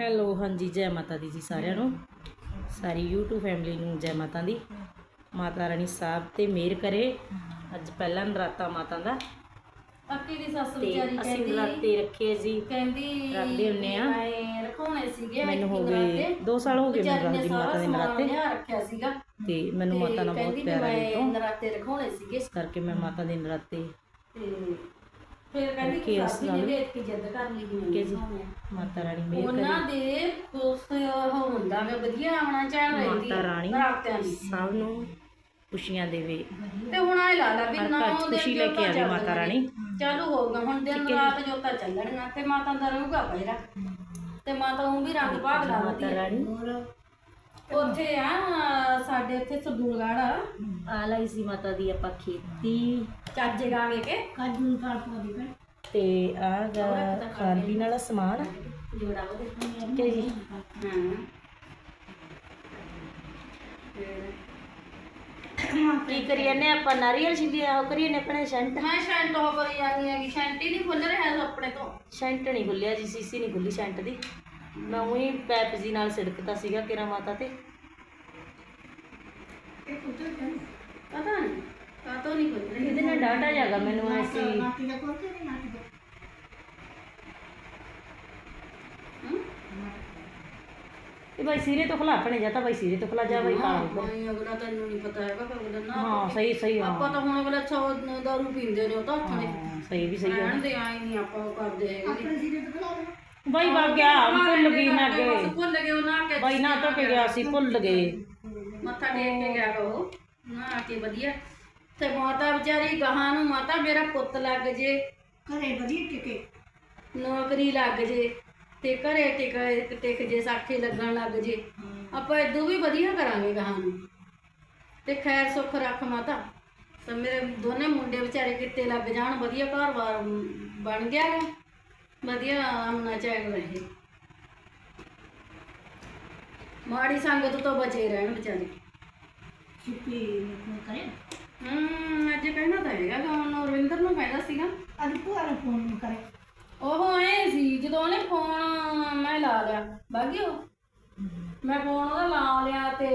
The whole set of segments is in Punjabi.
ਹੈਲੋ ਹਾਂਜੀ ਜੈ ਮਾਤਾ ਦੀ ਜੀ ਸਾਰਿਆਂ ਨੂੰ। ਸਾਰੀ YouTube ਫੈਮਿਲੀ ਨੂੰ ਜੈ ਮਾਤਾ ਦੀ। ਮਾਤਾ ਰਾਣੀ ਸਾਹਿਬ ਤੇ ਮਿਹਰ ਕਰੇ। ਅੱਜ ਪਹਿਲਾ ਨਰਾਤਾ ਮਾਤਾ ਦਾ। ਅੱਕੀ ਦੀ ਸੱਸ ਤੇ ਵਿਚਾਰੀ ਅਸੀਂ ਕਹਿੰਦੀ ਨਰਾਤੇ ਰੱਖੇ ਜੀ। ਕਹਿੰਦੀ ਰੱਖਦੇ ਹੁੰਨੇ ਆ। ਮੈਂ ਰਖਾਉਣੇ ਸੀਗੇ ਮੈਨੂੰ ਹੋ ਗਏ ਨਰਾਤੇ। 2 ਸਾਲ ਹੋ ਗਏ ਮੈਨੂੰ ਵਿਚਾਰੀ ਨੇ ਰੱਖਦੀ ਸਾਰਾ ਮਾਤਾ ਦੇ ਸਮਾਨ ਨਰਾਤੇ। ਲਿਆ ਰੱਖਿਆ ਸੀਗਾ। ਤੇ ਮੈਨੂੰ ਮਾਤਾ ਨਾਲ ਬਹੁਤ ਪਿਆਰ ਹੈ ਤੋਂ। ਨਰਾਤੇ ਰਖਾਉਣੇ ਸੀਗੇ। ਇਸ ਕਰਕੇ ਮੈਂ ਮਾਤਾ ਦੇ ਨਰਾਤੇ ਤੇ ਫਿਰ ਕਹਿੰਦੀ ਰੱਖੇ ਕਿ ਇਸ ਸਾਡੀ ਨਾਲ। ਨੇ ਇਤਕੀ ਜਿੱਦ ਕਰ ਲਈ ਵੀ ਕਿ ਜੀ ਮੈਂ ਮਾਤਾ ਰਾਣੀ ਮਿਹਰ ਉਹਨਾਂ ਕਰੇ ਦੇ ਉਸ ਉਹ ਹੁੰਦਾ ਮੈਂ ਵਧੀਆ ਆਉਣਾ ਚਾਹ ਰਹੀ ਮਾਤਾ ਰਾਣੀ ਨਰਾਤਿਆਂ ਦੀ। ਸਭ ਨੂੰ ਖੁਸ਼ੀਆਂ ਦੇਵੇ। ਤੇ ਹੁਣ ਆਏ ਲਾ ਲਾ ਵੀ ਹਰ ਨੌ ਘਰ 'ਚ ਦਿਨ ਖੁਸ਼ੀ ਲੈ ਕੇ ਜੋਤਾਂ ਆਵੇ ਮਾਤਾ ਰਾਣੀ। ਚਾਲੂ ਹੋਊਗਾ ਹੁਣ ਦਿਨ ਰਾਤ ਜੋਤਾ ਚੱਲਣਗਾ ਤੇ ਮਾਤਾ ਦਾ ਰਹੂਗਾ ਪਹਿਰਾ ਤੇ ਮਾਤਾ ਉਹ ਵੀ ਰੰਗ ਭਾਗ ਲਾ ਮਾਤਾ ਰਾਣੀ। ਉੱਥੇ ਆ ਸਾਡੇ ਇੱਥੇ ਸਬੂਲਗੜ ਆ। ਆ ਲਈ ਸੀ ਮਾਤਾ ਦੀ ਆਪਾਂ ਖੇਤੀ। ਚਾਜੇ ਗਾਵੇ ਕੇ ਕਾਜੂ ਕਾਲ ਪਾਦੀ ਪੈ ਤੇ ਆ ਗਾ ਖਾਣ ਪੀਣ ਵਾਲਾ ਸਮਾਨ। ਜੋੜਾ ਉਹਦੇ ਠੀਕ ਹੈ ਜੀ। ਹਾਂ। ਕੀ ਕਰੀ ਜਾਂਦੇ ਆਪਾਂ? ਨਾਰੀਅਲ ਛਿੰਦੀ ਆ ਉਹ ਕਰੀ ਜਾਂਦੇ ਆਪਣੇ ਸ਼ੈਂਟ? ਮੈਂ ਸ਼ੈਂਟ ਉਹ ਕਰੀ ਜਾਂਦੀ ਹੈਗੀ। ਸ਼ੈਂਟ ਹੀ ਨਹੀਂ ਖੁੱਲ ਰਿਹਾ ਆਪਣੇ ਤੋਂ। ਸ਼ੈਂਟ ਨਹੀਂ ਖੁੱਲਿਆ ਜੀ ਸੀਸੀ ਨਹੀਂ ਖੁੱਲੀ ਸ਼ੈਂਟ ਦੀ। ਮੈਂ ਉਹੀ ਪੈਪ ਜੀ ਨਾਲ ਸਿੜਕਤਾ ਸੀਗਾ ਕਿਰਾ ਮਾਤਾ ਤੇ। ਪਤਾ ਨਹੀਂ ਕਾਤੋਂ ਨਹੀਂ ਖੁੱਲ ਰਹੀ ਇਹਦੇ ਨਾਲ ਡਾਟਾ ਜਾਗਾ ਮੈਨੂੰ ਐਸੀ ਨਾਤੀ ਦਾ ਕੋਲ ਤੇ ਨਾਤੀ ਦਾ? ਹੂੰ? ਇਹ ਬਾਈ ਸੀਰੇ ਤੋਂ ਖਲਾ ਆਪਣੇ ਜਾਂ ਤਾਂ ਬਾਈ ਸੀਰੇ ਤੋਂ ਖਲਾ ਜਾ ਬਾਈ ਕਾਲਾ ਉੱਪਰ। ਨਹੀਂ ਅਗਲਾ ਤੈਨੂੰ ਨਹੀਂ ਪਤਾ ਹੈਗਾ ਕਿ ਅਗਲਾ ਨਾ ਹਾਂ ਸਹੀ ਸਹੀ ਹਾਂ। ਆਪਾਂ ਤਾਂ ਹੁਣ ਅਗਲਾ ਛੋ ਦਾਰੂ ਪੀਂਦੇ ਨੇ ਉਹ ਤਾਂ ਹੱਥਾਂ ਦੇ ਹਾਂ, ਸਹੀ ਵੀ ਸਹੀ ਹੈ ਰਹਿਣ ਦੇ ਆਈ ਨਹੀਂ ਆਪਾਂ ਉਹ ਕਰਦੇ ਹੈਗੇ। ਆਪਣੇ ਸਿਰੇ ਤੇ ਖਲਾ ਬਾਈ ਵਗ ਗਿਆ ਭੁੱਲ ਗਈ ਮੈਂ ਅੱਗੇ। ਬਸ ਭੁੱਲ ਗਏ ਉਹ ਨਾ ਕੇ ਬਾਈ ਨਾ ਤੋਂ ਕੇ ਗਿਆ ਸੀ ਭੁੱਲ ਗਏ। ਮੱਥਾ ਟੇਕ ਕੇ ਗਿਆ ਉਹ। ਨਾ ਕੇ ਵਧੀਆ। ਤੇ ਮਾਤਾ ਵਿਚਾਰੀ ਗਾਹਾਂ ਨੂੰ ਮਾਤਾ ਮੇਰਾ ਪੁੱਤ ਲੱਗ ਜੇ। ਘਰੇ ਵਧੀਆ ਟਿਕੇ। ਨੌਕਰੀ ਲੱਗ ਜੇ ਤੇ ਘਰੇ ਟਿਕ ਟਿਕ ਜੇ ਸਾਖੀ ਲੱਗਣ ਲੱਗ ਜੇ। ਆਪਾਂ ਇਦੋਂ ਵੀ ਵਧੀਆ ਕਰਾਂਗੇ ਗਾਹਾਂ ਨੂੰ। ਤੇ ਖੈਰ ਸੁੱਖ ਰੱਖ ਮਾਤਾ। ਤੇ ਮੇਰੇ ਦੋਨੇ ਮੁੰਡੇ ਵਿਚਾਰੇ ਕਿੱਤੇ ਲੱਗ ਜਾਣ ਵਧੀਆ ਘਰ-ਬਾਰ ਬਣ ਗਿਆ ਗਾ। ਵਧੀਆ ਆਮਨਾ ਚਾਹ ਰਹੇ। ਮਾੜੀ ਸੰਗਤ ਤੋਂ ਬਚੇ ਰਹਿਣ ਵਿਚਾਰੇ। ਨੂੰ ਕਰੇ। ਹੂੰ ਅੱਜ ਕਹਿਣਾ ਤਾਂ ਹੈਗਾ ਗਾ ਉਹਨੂੰ ਰਵਿੰਦਰ ਨੂੰ ਕਹਿੰਦਾ ਸੀਗਾ। ਅੱਜ ਭੂਆ ਨੂੰ ਫੋਨ ਕਰੇ ਉਹ ਆਏ ਸੀ ਜਦੋਂ ਉਹਨੇ ਫੋਨ ਮੈਂ ਲਾ ਲਿਆ। ਬਾਗੀ ਉਹ? ਮੈਂ ਫੋਨ ਉਹਦਾ ਲਾ ਲਿਆ ਤੇ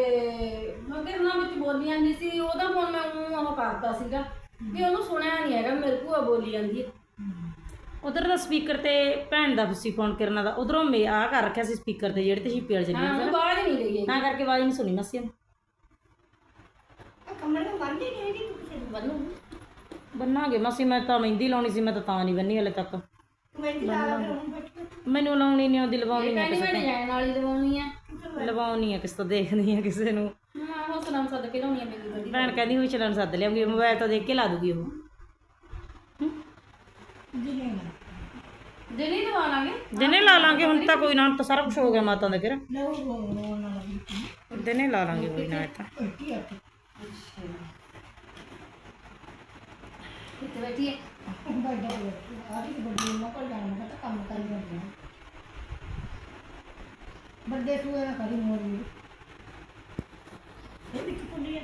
ਮਗਰ ਉਹਨਾਂ ਵਿੱਚ ਬੋਲੀ ਜਾਂਦੀ ਸੀ ਉਹਦਾ ਫੋਨ ਮੈਂ ਊਂ ਉਹ ਕਰਤਾ ਸੀਗਾ। ਵੀ ਉਹਨੂੰ ਸੁਣਿਆ ਨਹੀਂ ਹੈਗਾ ਮੇਰੇ ਭੂਆ ਬੋਲੀ ਜਾਂਦੀ ਹੈ। ਉਧਰ ਦਾ ਸਪੀਕਰ ਤੇ ਭੈਣ ਦਾ ਸੀ ਫੋਨ ਕਰਨਾ ਦਾ ਉਧਰੋਂ ਮੇ ਆ ਕਰ ਰੱਖਿਆ ਸੀ ਸਪੀਕਰ ਤੇ ਜਿਹੜੇ ਤੇ ਛਿੱਪੀ ਵਾਲੇ ਹਾਂ ਚੱਲੀ ਬਾਅਦ ਨਹੀਂ ਰਹੀ ਹੈਗੀ। ਤਾਂ ਕਰਕੇ ਆਵਾਜ਼ ਨਹੀਂ ਸੁਣੀ ਮਸੀਆਂ ਆ ਕਮਰੇ ਨੂੰ ਬੰਦ ਹੀ ਨਹੀਂ ਹੈਗੀ ਕਿਸੇ ਨੂੰ ਬੰਨੂ ਬੰਨਾਂਗੇ ਮਸੀ ਮੈਂ ਤਾਂ ਮਹਿੰਦੀ ਲਾਉਣੀ ਸੀ ਮੈਂ ਤਾਂ ਤਾਂ ਨਹੀਂ ਬੰਨੀ ਹਲੇ ਤੱਕ। ਮੈਂ ਦੀ ਲਾ ਕੇ ਹੁਣ ਬੈਠ ਕੇ। ਮੈਨੂੰ ਲਾਉਣੀ ਨਹੀਂ ਆਉਂਦੀ ਲਵਾਉਣੀ ਨਹੀਂ ਕਹਿੰਦੀ ਮੈਂ ਡਿਜ਼ਾਈਨ ਵਾਲੀ ਦਵਾਉਣੀ ਆ। ਲਵਾਉਣੀ ਆ ਕਿਸੇ ਤੋਂ ਦੇਖਦੀ ਆ ਕਿਸੇ ਨੂੰ। ਮੈਂ ਉਹ ਸਲਾਮ ਸਦ ਕੇ ਲਾਉਣੀ ਆ ਮੇਰੀ ਗੱਡੀ ਭੈਣ ਕਹਿੰਦੀ ਹੋਈ ਚਲਣ ਸੱਦ ਲਿਆਉਂਗੀ ਮੋਬਾਈਲ ਤੋਂ ਦੇਖ ਕੇ ਲਾ ਦੂਗੀ ਉਹ। ਦਿਨੇ ਨਾ ਦਿਨੇ ਦਵਾ ਲਾਂਗੇ। ਦਿਨੇ ਲਾ ਲਾਂਗੇ ਹੁਣ ਤਾਂ ਕੋਈ ਨਾ ਹੁਣ ਤਾਂ ਸਾਰਾ ਕੁਝ ਹੋ ਗਿਆ ਮਾਤਾ ਦਾ ਕਿਰ ਲਓ ਰੋਣ ਨਾਲ ਦਿਨੇ ਲਾ ਲਾਂਗੇ ਕੋਈ ਨਾ ਇਹ ਤਾਂ। ਆ ਕਿੱਥੇ ਬੈਠੀ ਹੈ? ਬੈਠਾ ਆ ਰਹੀ ਬੰਦੀ ਨੂੰ ਕੋਲ ਜਾਣਾ ਮੈਂ ਤਾਂ ਕੰਮ ਕਰੀ ਜਾਂਦੀ ਹਾਂ। ਬੰਦੇ ਸੂਏ ਨਾ ਕਰੀ ਮੋਰੀ ਇਹ ਵੀ ਕੁੰਡੀ ਆ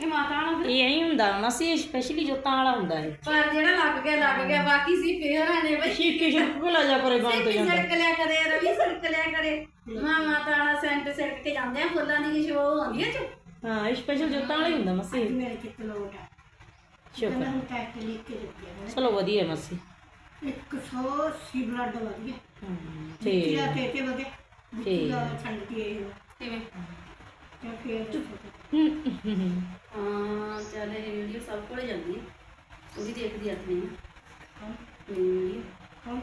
ਇਹ ਮਾਤਾ ਵਾਲਾ ਫਿਰ? ਇਹ ਐਂ ਹੁੰਦਾ ਮਸੀ ਸਪੈਸ਼ਲੀ ਜੋਤਾਂ ਵਾਲਾ ਹੁੰਦਾ ਹੈ ਪਰ ਜਿਹੜਾ ਲੱਗ ਗਿਆ ਲੱਗ ਗਿਆ ਬਾਕੀ ਸੀ ਫੇਰ ਆਣੇ ਬਈ। ਸ਼ੀਕੇ ਸ਼ਿਰਕ ਕੋਲ ਆ ਜਾ ਕਰੇ ਬੰਦ ਹੋ ਜਾਂਦਾ। ਸੜਕ ਲਿਆ ਕਰੇ ਰਵੀ ਸੜਕ ਲਿਆ ਕਰੇ। ਮਾਂ ਮਾਤਾ ਵਾਲਾ ਸੈਂਟ ਸੜਕ ਕੇ ਜਾਂਦੇ ਆ ਫੁੱਲਾਂ ਦੀ ਸ਼ੋਅ ਹੁੰਦੀ ਹੈ ਚ। ਹਾਂ ਇਹ ਸਪੈਸ਼ਲ ਜੋਤਾਂ ਵਾਲਾ ਹੀ ਹੁੰਦਾ ਮਸੀ। ਮੇਰੇ ਕਿਤੇ ਲੋਟ ਆ ਸ਼ੁਕਰ। ਮੈਂ ਟੈਕ ਲਿਖ ਕੇ ਦਿੱਤੀ ਆ ਚਲੋ ਵਧੀਆ ਮਸੀ। 180 ਬਲੱਡ ਵਧੀਆ। ਤੇ ਤੀਰਾ ਤੇ ਤੇ ਵਧੀਆ ਠੀਕ। ਛੱਡ ਕੇ ਕਿਵੇਂ? ਕਿਉਂਕਿ ਹਾਂ ਚੱਲ ਇਹ ਵੀਡੀਓ ਸਭ ਕੋਲੇ ਜਾਂਦੀ ਹੈ ਉਹ ਵੀ ਦੇਖਦੀ ਆਤਨੀ ਹਾਂ। ਵੀਡੀਓ ਹਾਂ।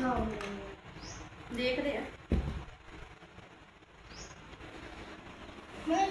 ਹੋ। ਦੇਖਦੇ ਆ। ਮੈਂ